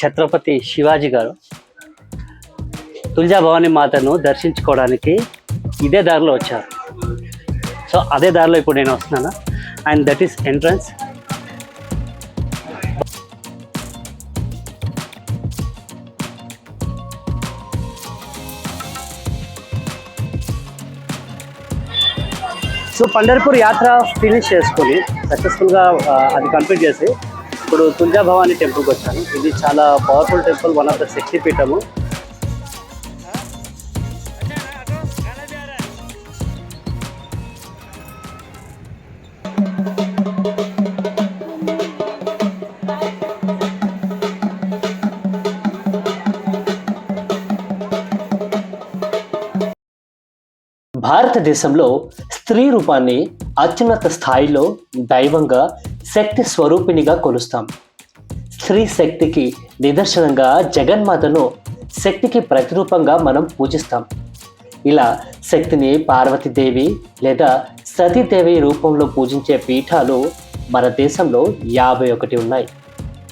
ఛత్రపతి శివాజీ గారు తుల్జా భవానీ మాతను దర్శించుకోవడానికి ఇదే దారిలో వచ్చారు. సో అదే దారిలో ఇప్పుడు నేను వస్తున్నాను? And that is entrance so Pandharpur యాత్ర ఫినిష్ చేసుకొని సక్సెస్ఫుల్గా అది కంప్లీట్ చేసి ఇప్పుడు తుల్జా భవానీ టెంపుల్కి వచ్చాను. ఇది చాలా powerful temple one of the Shakti Peetham భారతదేశంలో స్త్రీ రూపాన్ని అత్యున్నత స్థాయిలో దైవంగా శక్తి స్వరూపిణిగా కొలుస్తాం. స్త్రీ శక్తికి నిదర్శనంగా జగన్మాతను శక్తికి ప్రతిరూపంగా మనం పూజిస్తాం. ఇలా శక్తిని పార్వతీదేవి లేదా సతీదేవి రూపంలో పూజించే పీఠాలు మన దేశంలో యాభై ఒకటి ఉన్నాయి.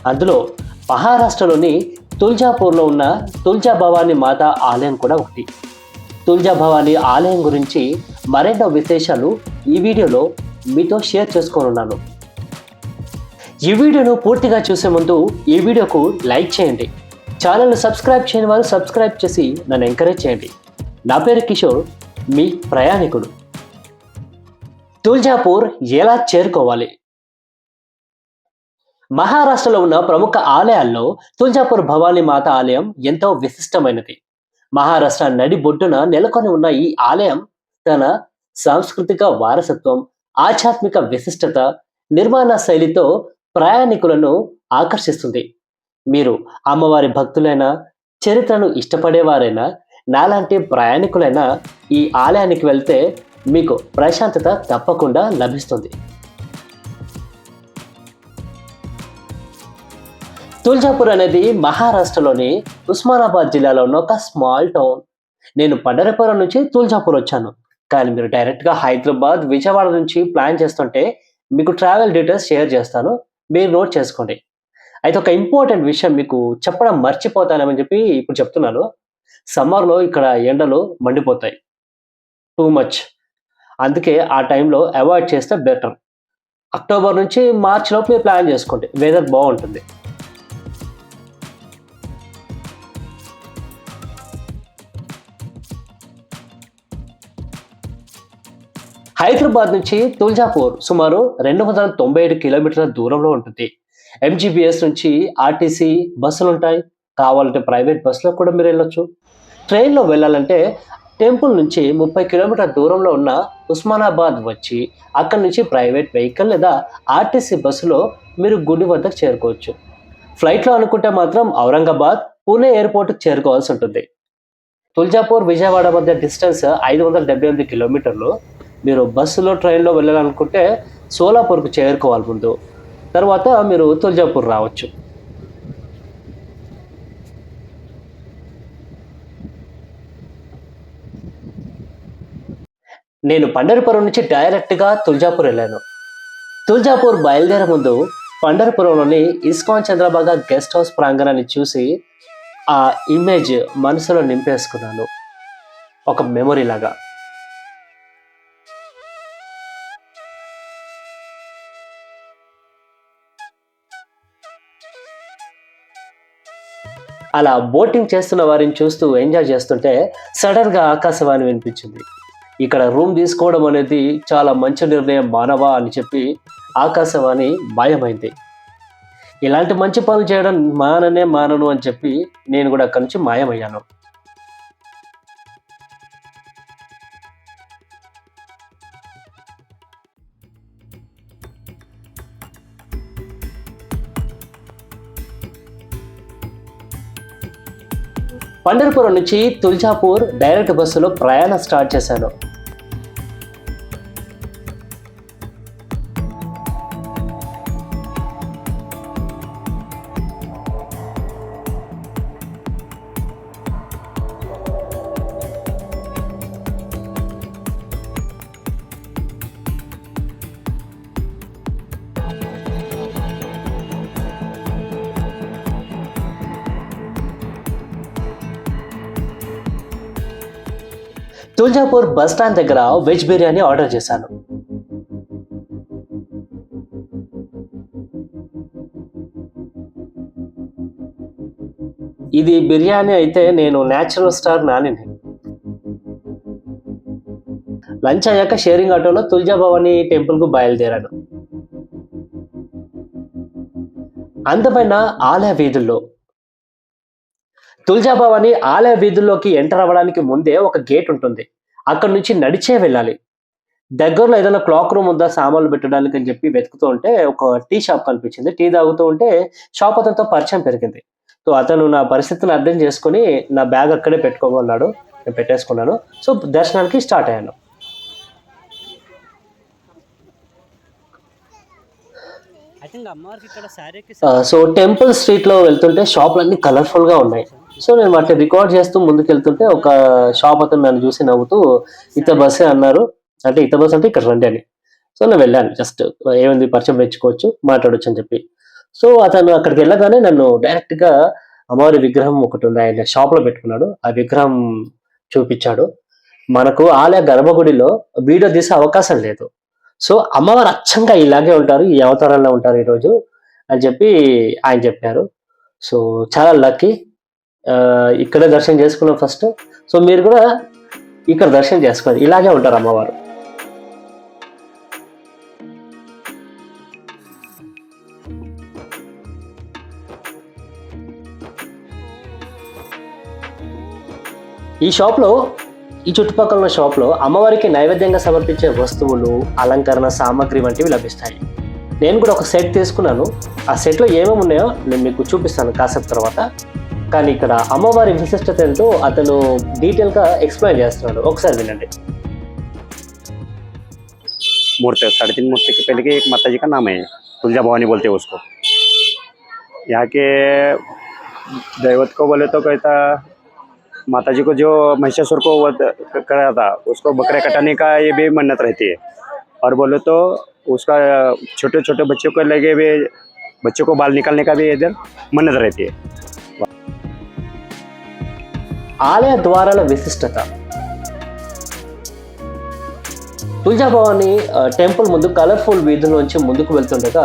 అందులో మహారాష్ట్రలోని తుల్జాపూర్లో ఉన్న తుల్జా భవానీ మాత ఆలయం కూడా ఒకటి. తుల్జా భవానీ ఆలయం గురించి మరెన్నో విశేషాలు ఈ వీడియోలో మీతో షేర్ చేసుకోనున్నాను. ఈ వీడియోను పూర్తిగా చూసే ముందు ఈ వీడియోకు లైక్ చేయండి. ఛానల్ను సబ్స్క్రైబ్ చేయని వారు సబ్స్క్రైబ్ చేసి నన్ను ఎంకరేజ్ చేయండి. నా పేరు కిషోర్ మీ ప్రయాణికుడు. తుల్జాపూర్ ఎలా చేరుకోవాలి? మహారాష్ట్రలో ఉన్న ప్రముఖ ఆలయాల్లో తుల్జాపూర్ భవానీ మాత ఆలయం ఎంతో విశిష్టమైనది. మహారాష్ట్ర నడి బొడ్డున నెలకొని ఉన్న ఈ ఆలయం తన సాంస్కృతిక వారసత్వం ఆధ్యాత్మిక విశిష్టత నిర్మాణ శైలితో ప్రయాణికులను ఆకర్షిస్తుంది. మీరు అమ్మవారి భక్తులైనా చరిత్రను ఇష్టపడేవారైనా నాలాంటి ప్రయాణికులైనా ఈ ఆలయానికి వెళ్తే మీకు ప్రశాంతత తప్పకుండా లభిస్తుంది. తుల్జాపూర్ అనేది మహారాష్ట్రలోని ఉస్మానాబాద్ జిల్లాలో ఉన్న ఒక స్మాల్ టౌన్. నేను పండరపురం నుంచి తుల్జాపూర్ వచ్చాను. కానీ మీరు డైరెక్ట్గా హైదరాబాద్ విజయవాడ నుంచి ప్లాన్ చేస్తుంటే మీకు ట్రావెల్ డీటెయిల్స్ షేర్ చేస్తాను. మీరు నోట్ చేసుకోండి. అయితే ఒక ఇంపార్టెంట్ విషయం మీకు చెప్పడం మర్చిపోతానని చెప్పి ఇప్పుడు చెప్తున్నాను. సమ్మర్లో ఇక్కడ ఎండలు మండిపోతాయి. టూ మచ్ అందుకే ఆ టైంలో అవాయిడ్ చేస్తే బెటర్. అక్టోబర్ నుంచి మార్చ్ మీరు ప్లాన్ చేసుకోండి. వెదర్ బాగుంటుంది. హైదరాబాద్ నుంచి తుల్జాపూర్ సుమారు రెండు వందల తొంభై ఏడు కిలోమీటర్ల దూరంలో ఉంటుంది. ఎంజీబీఎస్ నుంచి ఆర్టీసీ బస్సులు ఉంటాయి. కావాలంటే ప్రైవేట్ బస్సులో కూడా మీరు వెళ్ళొచ్చు. ట్రైన్లో వెళ్ళాలంటే టెంపుల్ నుంచి ముప్పై కిలోమీటర్ల దూరంలో ఉన్న ఉస్మానాబాద్ వచ్చి అక్కడి నుంచి ప్రైవేట్ వెహికల్ లేదా ఆర్టీసీ బస్సులో మీరు గుడి వద్దకు చేరుకోవచ్చు. ఫ్లైట్లో అనుకుంటే మాత్రం ఔరంగాబాద్ పూణే ఎయిర్పోర్ట్కి చేరుకోవాల్సి ఉంటుంది. తుల్జాపూర్ విజయవాడ మధ్య డిస్టెన్స్ ఐదు వందల డెబ్బై ఎనిమిది కిలోమీటర్లు. మీరు బస్సులో ట్రైన్లో వెళ్ళాలనుకుంటే సోలాపూర్కు చేరుకోవాలి ముందు. తర్వాత మీరు తుల్జాపూర్ రావచ్చు. నేను పండరిపురం నుంచి డైరెక్ట్గా తుల్జాపూర్ వెళ్ళాను. తుల్జాపూర్ బయలుదేరే ముందు పండరిపురంలోని ఇస్కాన్ చంద్రబాగ గెస్ట్ హౌస్ ప్రాంగణాన్ని చూసి ఆ ఇమేజ్ మనసులో నింపేసుకున్నాను. ఒక మెమొరీ లాగా. అలా బోటింగ్ చేస్తున్న వారిని చూస్తూ ఎంజాయ్ చేస్తుంటే సడన్గా ఆకాశవాణి వినిపించింది. ఇక్కడ రూమ్ తీసుకోవడం అనేది చాలా మంచి నిర్ణయం మానవా అని చెప్పి ఆకాశవాణి మాయమైంది. ఇలాంటి మంచి పనులు చేయడం మాననే మానను అని చెప్పి నేను కూడా అక్కడి నుంచి మాయమయ్యాను. పండర్పురం నుంచి తుల్జాపూర్ డైరెక్ట్ బస్సులో ప్రయాణం స్టార్ట్ చేశాను. తుల్జాపూర్ బస్ స్టాండ్ దగ్గర వెజ్ బిర్యానీ ఆర్డర్ చేశాను. ఇది బిర్యానీ అయితే నేను న్యాచురల్ స్టార్ నానిని. లంచ్ అయ్యాక షేరింగ్ ఆటోలో తుల్జా భవాని టెంపుల్కు బయలుదేరాను. అందమైన ఆలయ వీధుల్లో తుల్జా భవాని ఆలయ వీధుల్లోకి ఎంటర్ అవ్వడానికి ముందే ఒక గేట్ ఉంటుంది. అక్కడ నుంచి నడిచే వెళ్ళాలి. దగ్గరలో ఏదైనా క్లాక్ రూమ్ ఉందా సామాన్లు పెట్టడానికి అని చెప్పి వెతుకుతూ ఉంటే ఒక టీ షాప్ కనిపించింది. టీ తాగుతూ ఉంటే షాప్ అతనితో పరిచయం పెరిగింది. సో అతను నా పరిస్థితిని అర్థం చేసుకొని నా బ్యాగ్ అక్కడే పెట్టుకోమన్నాడు నేను పెట్టేసుకున్నాను. సో దర్శనానికి స్టార్ట్ అయ్యాను. సో టెంపుల్ స్ట్రీట్లో వెళ్తుంటే షాపులు అన్ని కలర్ఫుల్గా ఉన్నాయి. సో నేను వాటిని రికార్డ్ చేస్తూ ముందుకు వెళ్తుంటే ఒక షాప్ అతను నన్ను చూసి నవ్వుతూ ఇత బస్సే అన్నారు. అంటే ఇత బస్ అంటే ఇక్కడ రండి అని. సో నేను వెళ్ళాను. జస్ట్ ఏముంది పరిచయం పెంచుకోవచ్చు మాట్లాడొచ్చు అని చెప్పి. సో అతను అక్కడికి వెళ్ళగానే నన్ను డైరెక్ట్గా అమ్మవారి విగ్రహం ఒకటి ఉంది. ఆయన షాప్లో పెట్టుకున్నాడు. ఆ విగ్రహం చూపించాడు. మనకు ఆలయ గర్భగుడిలో వీడియో తీసే అవకాశం లేదు. సో అమ్మవారు అచ్చంగా ఇలాగే ఉంటారు ఈ అవతారంలో ఉంటారు ఈరోజు అని చెప్పి ఆయన చెప్పారు. సో చాలా లక్కీ ఇక్కడే దర్శనం చేసుకున్నాం ఫస్ట్ సో మీరు కూడా ఇక్కడ దర్శనం చేసుకోండి ఇలాగే ఉంటారు అమ్మవారు. ఈ షాప్లో ఈ చుట్టుపక్కల ఉన్న షాప్లో అమ్మవారికి నైవేద్యంగా సమర్పించే వస్తువులు అలంకరణ సామాగ్రి వంటివి లభిస్తాయి. నేను కూడా ఒక సెట్ తీసుకున్నాను. ఆ సెట్లో ఏమేమి ఉన్నాయో నేను మీకు చూపిస్తాను కాసేపు తర్వాత. కానీ ఇక్కడ అమ్మవారి విశిష్టత ఏంటో అతను డీటెయిల్గా ఎక్స్ప్లెయిన్ చేస్తున్నాడు ఒకసారి వినండి मूर्ति है साढ़े तीन मूर्ति के पहले के एक माता जी का नाम है तुलजा भवानी बोलते हैं उसको यहाँ के दैवत को बोले तो कहता माता जी को जो महिषासुर को वध करा था उसको बकरे कटाने का ये भी मन्नत रहती है और बोले तो उसका छोटे छोटे बच्चों को लगे हुए बच्चों को बाल निकालने का भी इधर मन्नत रहती है ఆలయ ద్వారాల విశిష్టత. తుల్జాభవాని టెంపుల్ ముందు కలర్ఫుల్ వీధుల్లోంచి ముందుకు వెళ్తుండగా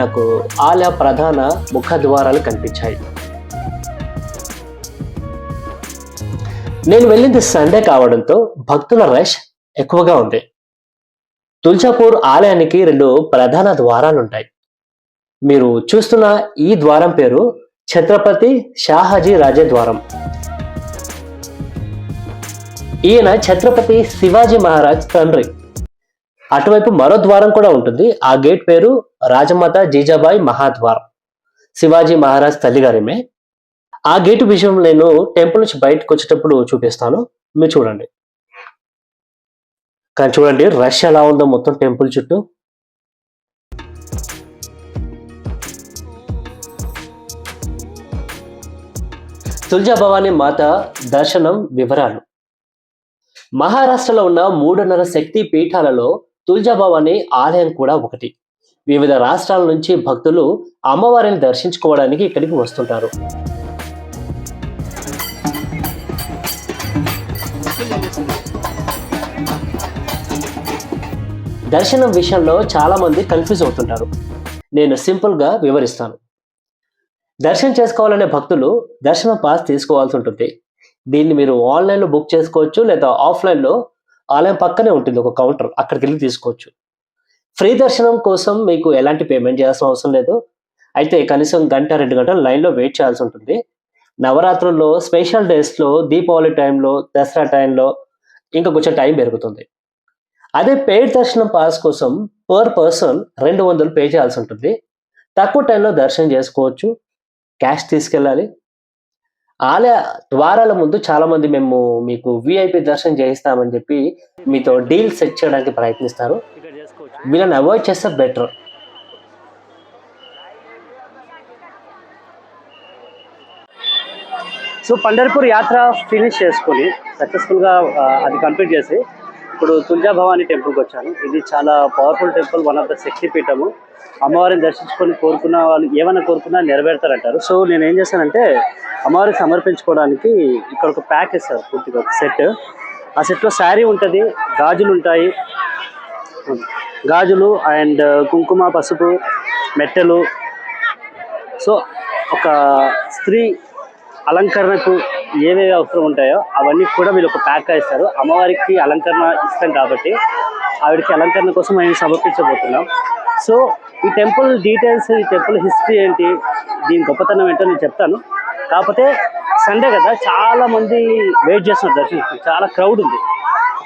నాకు ఆలయ ప్రధాన ముఖ ద్వారాలు కనిపించాయి. నేను వెళ్ళింది సండే కావడంతో భక్తుల రష్ ఎక్కువగా ఉంది. తుల్జాపూర్ ఆలయానికి రెండు ప్రధాన ద్వారాలు ఉంటాయి మీరు చూస్తున్న ఈ ద్వారం పేరు ఛత్రపతి షాహాజీ రాజే ద్వారం. ఈయన ఛత్రపతి శివాజీ మహారాజ్ తండ్రి. అటువైపు మరో ద్వారం కూడా ఉంటుంది. ఆ గేట్ పేరు రాజమాత జీజాబాయి మహాద్వారం. శివాజీ మహారాజ్ తల్లిగారిమే ఆ గేటు విషయం నేను టెంపుల్ నుంచి బయటకు వచ్చేటప్పుడు చూపిస్తాను. మీరు చూడండి. కానీ చూడండి రష్ ఎలా ఉందో మొత్తం టెంపుల్ చుట్టూ. తుల్జా భవానీ మాత దర్శనం వివరాలు. మహారాష్ట్రలో ఉన్న మూడున్నర శక్తి పీఠాలలో తుల్జా భవానీ ఆలయం కూడా ఒకటి. వివిధ రాష్ట్రాల నుంచి భక్తులు అమ్మవారిని దర్శించుకోవడానికి ఇక్కడికి వస్తుంటారు. దర్శనం విషయంలో చాలా మంది కన్ఫ్యూజ్ అవుతుంటారు. నేను సింపుల్గా వివరిస్తాను. దర్శనం చేసుకోవాలనే భక్తులు దర్శన పాస్ తీసుకోవాల్సి ఉంటుంది. దీన్ని మీరు ఆన్లైన్లో బుక్ చేసుకోవచ్చు లేదా ఆఫ్లైన్లో ఆలయం పక్కనే ఉంటుంది ఒక కౌంటర్ అక్కడికి వెళ్ళి తీసుకోవచ్చు. ఫ్రీ దర్శనం కోసం మీకు ఎలాంటి పేమెంట్ చేయాల్సిన అవసరం లేదు. అయితే కనీసం గంట రెండు గంటలు లైన్లో వెయిట్ చేయాల్సి ఉంటుంది. నవరాత్రుల్లో స్పెషల్ డేస్లో దీపావళి టైంలో దసరా టైంలో ఇంకా కొంచెం టైం పెరుగుతుంది. అదే పెయిడ్ దర్శనం పాస్ కోసం పర్ పర్సన్ రెండు వందలు పే చేయాల్సి ఉంటుంది. తక్కువ టైంలో దర్శనం చేసుకోవచ్చు. క్యాష్ తీసుకెళ్ళాలి. ఆలయ ద్వారాల ముందు చాలా మంది మేము మీకు విఐపి దర్శనం చేయిస్తామని చెప్పి మీతో డీల్ సెట్ చేయడానికి ప్రయత్నిస్తారు. వీళ్ళని అవాయిడ్ చేస్తే బెటర్. సో పండర్పూర్ యాత్ర ఫినిష్ చేసుకొని సక్సెస్ఫుల్గా అది కంప్లీట్ చేసి ఇప్పుడు తుల్జా భవానీ టెంపుల్కి వచ్చాను. ఇది చాలా powerful temple one of the Shakti Peetham అమ్మవారిని దర్శించుకొని కోరుకున్న వాళ్ళు ఏమైనా కోరుకున్నా నెరవేరుతారంటారు. సో నేను ఏం చేశానంటే అమ్మవారికి సమర్పించుకోవడానికి ఇక్కడ ఒక ప్యాక్ ఇస్తారు పూర్తిగా ఒక సెట్. ఆ సెట్లో శారీ ఉంటుంది గాజులు ఉంటాయి. గాజులు అండ్ కుంకుమ పసుపు మెట్టెలు. సో ఒక స్త్రీ అలంకరణకు ఏవేవి అవసరం ఉంటాయో అవన్నీ కూడా వీళ్ళు ఒక ప్యాక్ ఇస్తారు అమ్మవారికి అలంకరణ ఇస్తాం కాబట్టి ఆవిడకి అలంకరణ కోసం మేము సమర్పించబోతున్నాం. సో ఈ టెంపుల్ డీటెయిల్స్ ఈ టెంపుల్ హిస్టరీ ఏంటి దీని గొప్పతనం ఏంటో నేను చెప్తాను. కాకపోతే సండే కదా చాలా మంది వెయిట్ చేస్తున్నారు దర్శనం చాలా క్రౌడ్ ఉంది.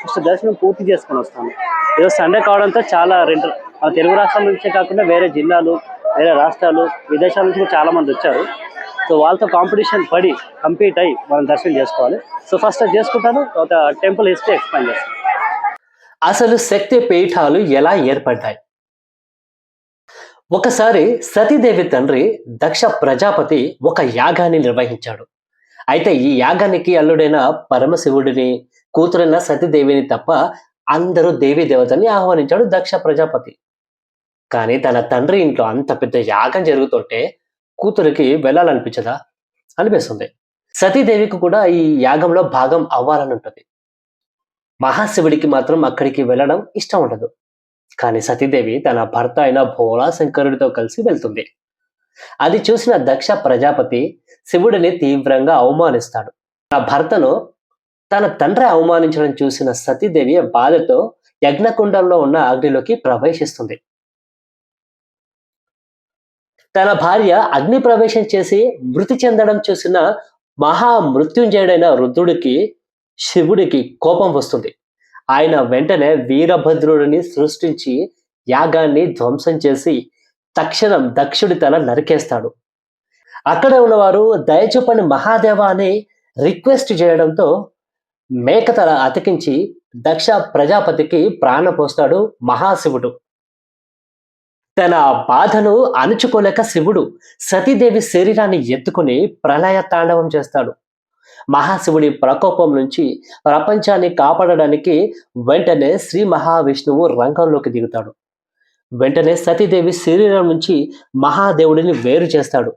ఫస్ట్ దర్శనం పూర్తి చేసుకొని వస్తాను. ఈరోజు సండే కావడంతో చాలా రెండు మన తెలుగు రాష్ట్రాల నుంచే కాకుండా వేరే జిల్లాలు వేరే రాష్ట్రాలు విదేశాల నుంచి కూడా చాలా మంది వచ్చారు. సో వాళ్ళతో కాంపిటీషన్ పడి కంప్లీట్ అయ్యి మనం దర్శనం చేసుకోవాలి. సో ఫస్ట్ అది చేసుకుంటాను తర్వాత టెంపుల్ హిస్టరీ ఎక్స్ప్లెయిన్ చేస్తాను. అసలు శక్తి పీఠాలు ఎలా ఏర్పడ్డాయి? ఒకసారి సతీదేవి తండ్రి దక్ష ప్రజాపతి ఒక యాగాన్ని నిర్వహించాడు. అయితే ఈ యాగానికి అల్లుడైన పరమశివుడిని కూతురైన సతీదేవిని తప్ప అందరూ దేవీ దేవతని ఆహ్వానించాడు దక్ష ప్రజాపతి. కానీ తన తండ్రి ఇంట్లో అంత పెద్ద యాగం జరుగుతుంటే కూతురికి వెళ్ళాలనిపించదా? అనిపిస్తుంది. సతీదేవికి కూడా ఈ యాగంలో భాగం అవ్వాలని ఉంటుంది మహాశివుడికి మాత్రం అక్కడికి వెళ్ళడం ఇష్టం ఉండదు. కానీ సతీదేవి తన భర్త అయిన భోళా శంకరుడితో కలిసి వెళ్తుంది. అది చూసిన దక్ష ప్రజాపతి శివుడిని తీవ్రంగా అవమానిస్తాడు. తన భర్తను తన తండ్రి అవమానించడం చూసిన సతీదేవి బాధతో యజ్ఞకుండంలో ఉన్న అగ్నిలోకి ప్రవేశిస్తుంది. తన భార్య అగ్ని ప్రవేశం చేసి మృతి చెందడం చూసిన మహా మృత్యుంజయుడైన రుద్రుడికి శివుడికి కోపం వస్తుంది. ఆయన వెంటనే వీరభద్రుడిని సృష్టించి యాగాన్ని ధ్వంసం చేసి తక్షణం దక్షుడి తల నరికేస్తాడు. అక్కడే ఉన్నవారు దయచూపని మహాదేవ అని రిక్వెస్ట్ చేయడంతో మేకతల అతికించి దక్ష ప్రజాపతికి ప్రాణ పోస్తాడు మహాశివుడు. తన బాధను అణుచుకోలేక శివుడు సతీదేవి శరీరాన్ని ఎత్తుకుని ప్రళయ తాండవం చేస్తాడు. మహాశివుడి ప్రకోపం నుంచి ప్రపంచాన్ని కాపాడడానికి వెంటనే శ్రీ మహావిష్ణువు రంగంలోకి దిగుతాడు. వెంటనే సతీదేవి శరీరం నుంచి మహాదేవుడిని వేరు చేస్తాడు.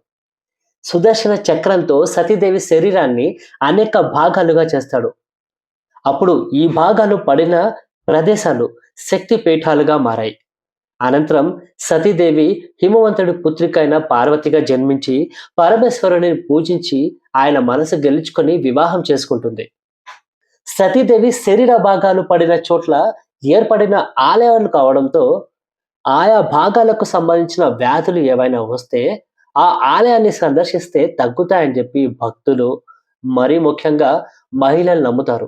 సుదర్శన చక్రంతో సతీదేవి శరీరాన్ని అనేక భాగాలుగా చేస్తాడు. అప్పుడు ఈ భాగాలు పడిన ప్రదేశాలు శక్తి పీఠాలుగా మారాయి. అనంతరం సతీదేవి హిమవంతుడి పుత్రికైన పార్వతిగా జన్మించి పరమేశ్వరుని పూజించి ఆయన మనసు గెలుచుకొని వివాహం చేసుకుంటుంది. సతీదేవి శరీర భాగాలు పడిన చోట్ల ఏర్పడిన ఆలయాలు కావడంతో ఆయా భాగాలకు సంబంధించిన వ్యాధులు ఏవైనా వస్తే ఆ ఆలయాన్ని సందర్శిస్తే తగ్గుతాయని చెప్పి భక్తులు మరీ ముఖ్యంగా మహిళలు నమ్ముతారు.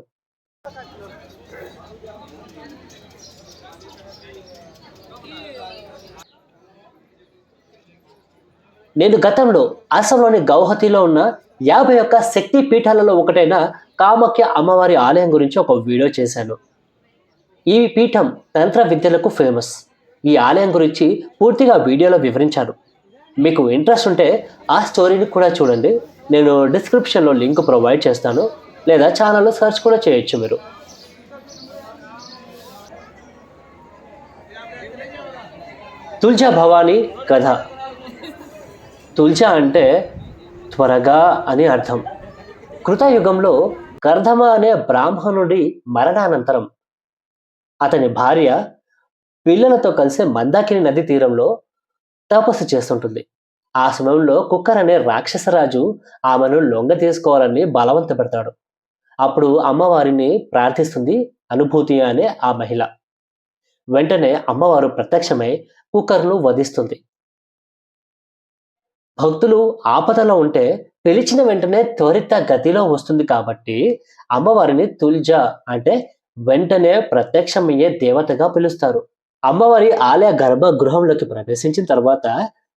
నేను గతంలో అస్సాంలోని గౌహతిలో ఉన్న యాభై ఒక్క శక్తి పీఠాలలో ఒకటైన కామాఖ్య అమ్మవారి ఆలయం గురించి ఒక వీడియో చేశాను. ఈ పీఠం తంత్ర విద్యలకు ఫేమస్ ఈ ఆలయం గురించి పూర్తిగా వీడియోలో వివరించాను. మీకు ఇంట్రెస్ట్ ఉంటే ఆ స్టోరీని కూడా చూడండి. నేను డిస్క్రిప్షన్లో లింక్ ప్రొవైడ్ చేస్తాను. లేదా ఛానల్లో సెర్చ్ కూడా చేయొచ్చు మీరు. తుల్జా భవానీ కథ. తుల్జా అంటే త్వరగా అని అర్థం. కృతయుగంలో కర్ధమ అనే బ్రాహ్మణుడి మరణానంతరం అతని భార్య పిల్లలతో కలిసి మందాకిని నది తీరంలో తపస్సు చేస్తుంటుంది. ఆ సమయంలో కుక్కర్ అనే రాక్షసరాజు ఆమెను లొంగ తీసుకోవాలని బలవంత పెడతాడు. అప్పుడు అమ్మవారిని ప్రార్థిస్తుంది అనుభూతి అనే ఆ మహిళ. వెంటనే అమ్మవారు ప్రత్యక్షమై కుక్కర్ను వధిస్తుంది. భక్తులు ఆపదలో ఉంటే పిలిచిన వెంటనే త్వరిత గతిలో వస్తుంది కాబట్టి అమ్మవారిని తుల్జ అంటే వెంటనే ప్రత్యక్షమయ్యే దేవతగా పిలుస్తారు. అమ్మవారి ఆలయ గర్భగృహంలోకి ప్రవేశించిన తర్వాత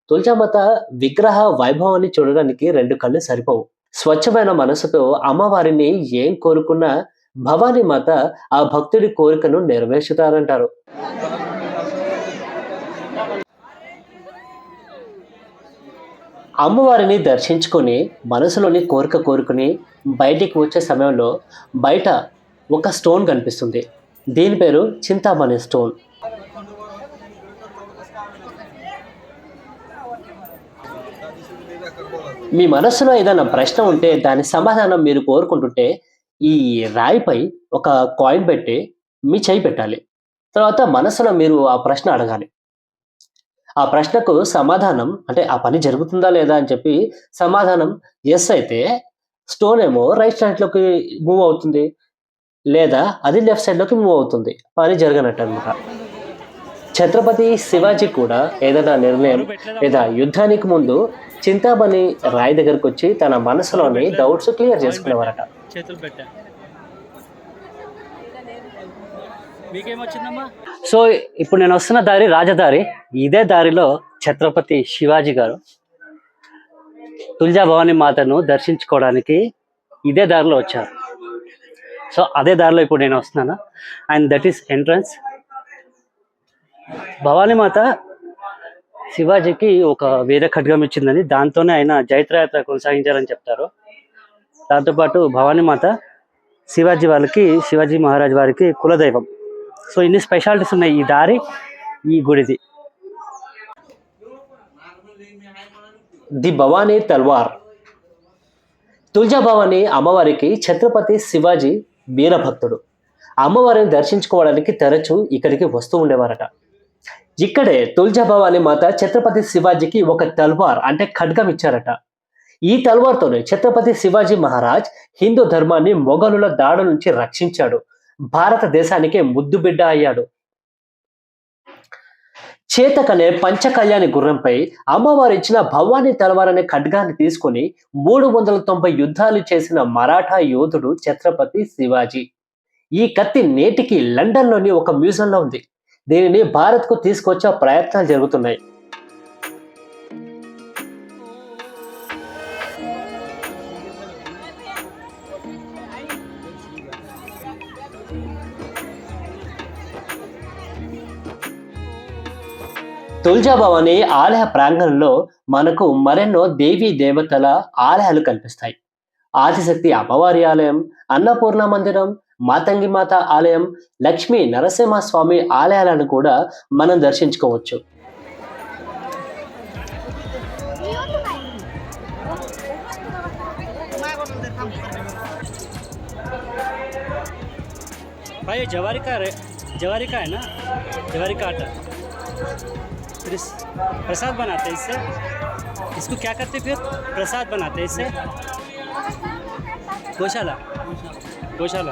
తుల్జామాత విగ్రహ వైభవాన్ని చూడడానికి రెండు కళ్ళు సరిపోవు. స్వచ్ఛమైన మనసుతో అమ్మవారిని ఏం కోరుకున్నా భవానీ మాత ఆ భక్తుడి కోరికను నెరవేర్చుతారంటారు. అమ్మవారిని దర్శించుకొని మనసులోని కోరిక కోరుకుని బయటికి వచ్చే సమయంలో బయట ఒక స్టోన్ కనిపిస్తుంది. దీని పేరు చింతామణి స్టోన్. మీ మనసులో ఏదైనా ప్రశ్న ఉంటే దాని సమాధానం మీరు కోరుకుంటుంటే ఈ రాయిపై ఒక కాయిన్ పెట్టి మీ చేయి పెట్టాలి. తర్వాత మనసులో మీరు ఆ ప్రశ్న అడగాలి. ఆ ప్రశ్నకు సమాధానం అంటే ఆ పని జరుగుతుందా లేదా అని చెప్పి సమాధానం ఎస్ అయితే స్టోన్ ఏమో రైట్ సైడ్లోకి మూవ్ అవుతుంది. లేదా అది లెఫ్ట్ సైడ్లోకి మూవ్ అవుతుంది. పని జరగనట్టు అనమాట ఛత్రపతి శివాజీ కూడా ఏదైనా నిర్ణయం లేదా యుద్ధానికి ముందు చింతామణి రాయి దగ్గరకు వచ్చి తన మనసులోని డౌట్స్ క్లియర్ చేసుకునేవారట చేతులు పెట్టా మీకేమొచ్చిందమ్మా? సో ఇప్పుడు నేను వస్తున్న దారి రాజదారి ఇదే దారిలో ఛత్రపతి శివాజీ గారు తుల్జా భవాని మాతను దర్శించుకోవడానికి ఇదే దారిలో వచ్చారు. సో అదే దారిలో ఇప్పుడు నేను వస్తున్నాను. And that is entrance. Bhavani మాత శివాజీకి ఒక వేద ఖడ్గం ఇచ్చిందని దాంతోనే ఆయన జైత్రయాత్ర కొనసాగించారని చెప్తారు. దాంతోపాటు భవానీ మాత శివాజీ వాళ్ళకి శివాజీ మహారాజ్ వారికి కులదైవం. సో ఇన్ని స్పెషాలిటీస్ ఉన్నాయి ఈ దారి ఈ గుడిది. ది భవానీ తల్వార్. తుల్జా భవానీ అమ్మవారికి ఛత్రపతి శివాజీ వీరభక్తుడు. అమ్మవారిని దర్శించుకోవడానికి తరచూ ఇక్కడికి వస్తూ ఉండేవారట. ఇక్కడే తుల్జా భవానీ మాత ఛత్రపతి శివాజీకి ఒక తల్వార్ అంటే ఖడ్గం ఇచ్చారట. ఈ తల్వార్తోనే ఛత్రపతి శివాజీ మహారాజ్ హిందూ ధర్మాన్ని మొఘలుల దాడు నుంచి రక్షించాడు. భారతదేశానికి ముద్దు బిడ్డ అయ్యాడు. చేతకనే పంచకళ్యాణి గుర్రంపై అమ్మవారు ఇచ్చిన భవానీ తలవార్ అనే ఖడ్గాన్ని తీసుకొని మూడు వందల తొంభై యుద్ధాలు చేసిన మరాఠా యోధుడు ఛత్రపతి శివాజీ. ఈ కత్తి నేటికి లండన్లోని ఒక మ్యూజియంలో ఉంది. దీనిని భారత్కు తీసుకొచ్చే ప్రయత్నాలు జరుగుతున్నాయి. తుల్జాభవాని ఆలయ ప్రాంగణంలో మనకు మరెన్నో దేవీ దేవతల ఆలయాలు కనిపిస్తాయి. ఆదిశక్తి అమ్మవారి ఆలయం అన్నపూర్ణ మందిరం మాతంగి మాత ఆలయం లక్ష్మీ నరసింహస్వామి ఆలయాలను కూడా మనం దర్శించుకోవచ్చు. జవారికా జవారికా జవారికా ఆట फिर इस प्रसाद बनाते हैं इससे। इसको क्या करते फिर? प्रसाद बनाते हैं इससे। गौशाला। गौशाला।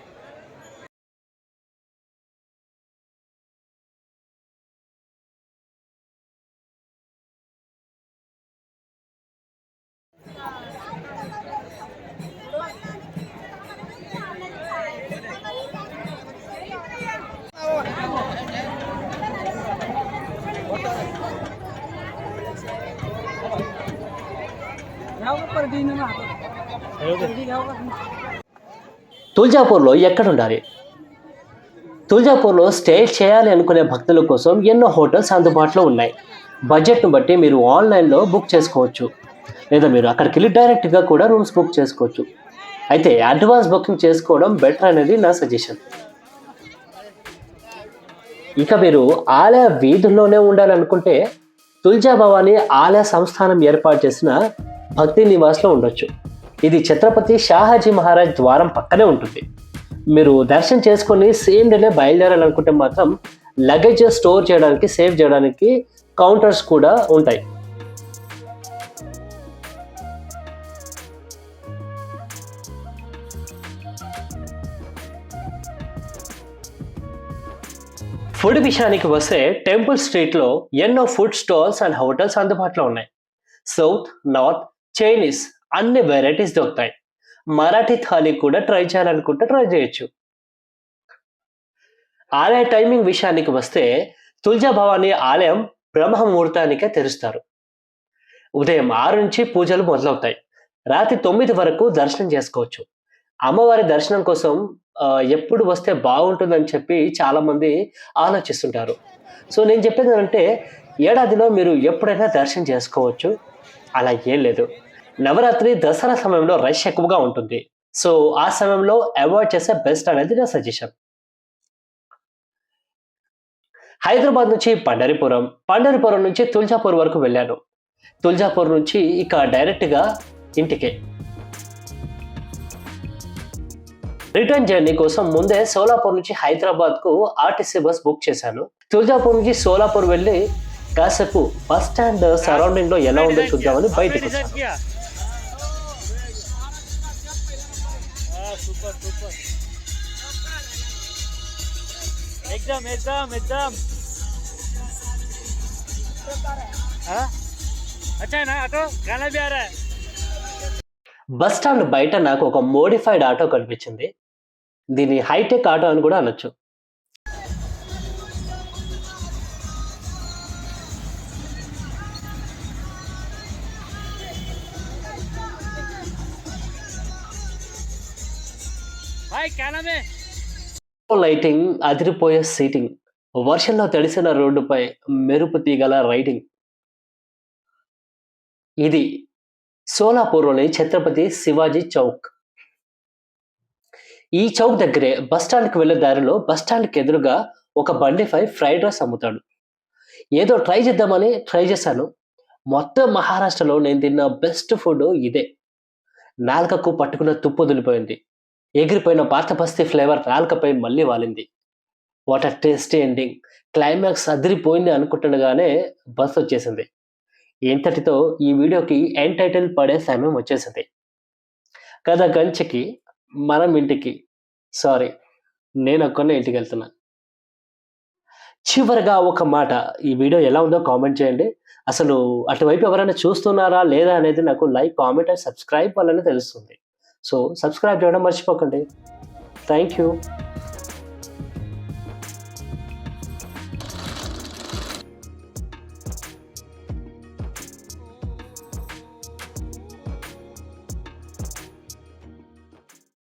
తుల్జాపూర్లో ఎక్కడ ఉండాలి తుల్జాపూర్లో స్టే చేయాలి అనుకునే భక్తుల కోసం ఎన్నో హోటల్స్ అందుబాటులో ఉన్నాయి. బడ్జెట్ను బట్టి మీరు ఆన్లైన్లో బుక్ చేసుకోవచ్చు. లేదా మీరు అక్కడికి వెళ్ళి డైరెక్ట్గా కూడా రూమ్స్ బుక్ చేసుకోవచ్చు. అయితే అడ్వాన్స్ బుకింగ్ చేసుకోవడం బెటర్ అనేది నా సజెషన్. ఇక మీరు ఆలయ వీధుల్లోనే ఉండాలనుకుంటే తుల్జా భవాని ఆలయ సంస్థానం ఏర్పాటు చేసిన భక్తి నివాస్లో ఉండొచ్చు. ఇది ఛత్రపతి షాహాజీ మహారాజ్ ద్వారం పక్కనే ఉంటుంది. మీరు దర్శనం చేసుకొని సేమ్ డేనే బయలుదేరాలనుకుంటే మాత్రం లగేజ్ స్టోర్ చేయడానికి సేవ్ చేయడానికి కౌంటర్స్ కూడా ఉంటాయి. ఫుడ్ విషయానికి వస్తే టెంపుల్ స్ట్రీట్లో ఎన్నో ఫుడ్ స్టాల్స్ అండ్ హోటల్స్ అందుబాటులో ఉన్నాయి. సౌత్ నార్త్ చైనీస్ అన్ని వెరైటీస్ దొరుకుతాయి. మరాఠీ థాలీ కూడా ట్రై చేయాలనుకుంటే ట్రై చేయొచ్చు. ఆలయ టైమింగ్ విషయానికి వస్తే తుల్జా భవానీ ఆలయం బ్రహ్మ ముహూర్తానికే తెరుస్తారు. ఉదయం ఆరు నుంచి పూజలు మొదలవుతాయి. రాత్రి తొమ్మిది వరకు దర్శనం చేసుకోవచ్చు. అమ్మవారి దర్శనం కోసం ఎప్పుడు వస్తే బాగుంటుందని చెప్పి చాలామంది ఆలోచిస్తుంటారు. సో నేను చెప్పేది ఏంటంటే ఏడాదిలో మీరు ఎప్పుడైనా దర్శనం చేసుకోవచ్చు. అలా ఏం లేదు. నవరాత్రి దసరా సమయంలో రష్ ఎక్కువగా ఉంటుంది. సో ఆ సమయంలో అవాయిడ్ చేసే బెస్ట్ అనేది నా సజెషన్. హైదరాబాద్ నుంచి పండరిపురం. పండరిపురం నుంచి తుల్జాపూర్ వరకు వెళ్ళాను. తుల్జాపూర్ నుంచి ఇక డైరెక్ట్గా ఇంటికే. రిటర్న్ జర్నీ కోసం ముందే సోలాపూర్ నుంచి హైదరాబాద్కు ఆర్టీసీ బస్ బుక్ చేశాను. తుల్జాపూర్ నుంచి సోలాపూర్ వెళ్ళి కాసేపు బస్ స్టాండ్ సరౌండింగ్లో ఎలా ఉందో చూద్దామని బయటకు వచ్చాను. एकदम एकदम एकदम हाँ अच्छा है ना ऑटो गाना भी आ रहा है బస్ స్టాండ్ బయట నాకు ఒక మోడిఫైడ్ ఆటో కనిపించింది దీన్ని హైటెక్ ఆటో అని కూడా అనొచ్చు भाई क्या नाम है లైటింగ్ అదిరిపోయే సీటింగ్ వర్షంలో తడిసిన రోడ్డుపై మెరుపు తీగల రైడింగ్ ఇది సోలాపూర్లోని ఛత్రపతి శివాజీ చౌక్. ఈ చౌక్ దగ్గరే బస్ వెళ్ళే దారిలో బస్ ఎదురుగా ఒక బండిపై ఫ్రైడ్ రైస్ అమ్ముతాడు. ఏదో ట్రై చేద్దామని ట్రై చేశాను. మొత్తం మహారాష్ట్రలో నేను తిన్న బెస్ట్ ఫుడ్ ఇదే. నాలుకకు పట్టుకున్న తుప్పు వదిలిపోయింది. ఎగిరిపోయిన పాత ఫ్లేవర్ నాలుకపై మళ్ళీ వాలింది. What a tasty ending! Climax అదిరిపోయింది అనుకుంటుండగానే బస్ వచ్చేసింది. ఇంతటితో ఈ వీడియోకి ఎండ్ టైటిల్ పడే సమయం వచ్చేసింది. కథ కంచికి మనం ఇంటికి. సారీ నేను ఒక్కనే ఇంటికి వెళ్తున్నా. చివరిగా ఒక మాట ఈ వీడియో ఎలా ఉందో కామెంట్ చేయండి. అసలు అటువైపు ఎవరైనా చూస్తున్నారా లేదా అనేది నాకు లైక్ కామెంట్ అండ్ సబ్స్క్రైబ్ వల్లనే తెలుస్తుంది. సో సబ్స్క్రైబ్ చేయడం మర్చిపోకండి థ్యాంక్ యూ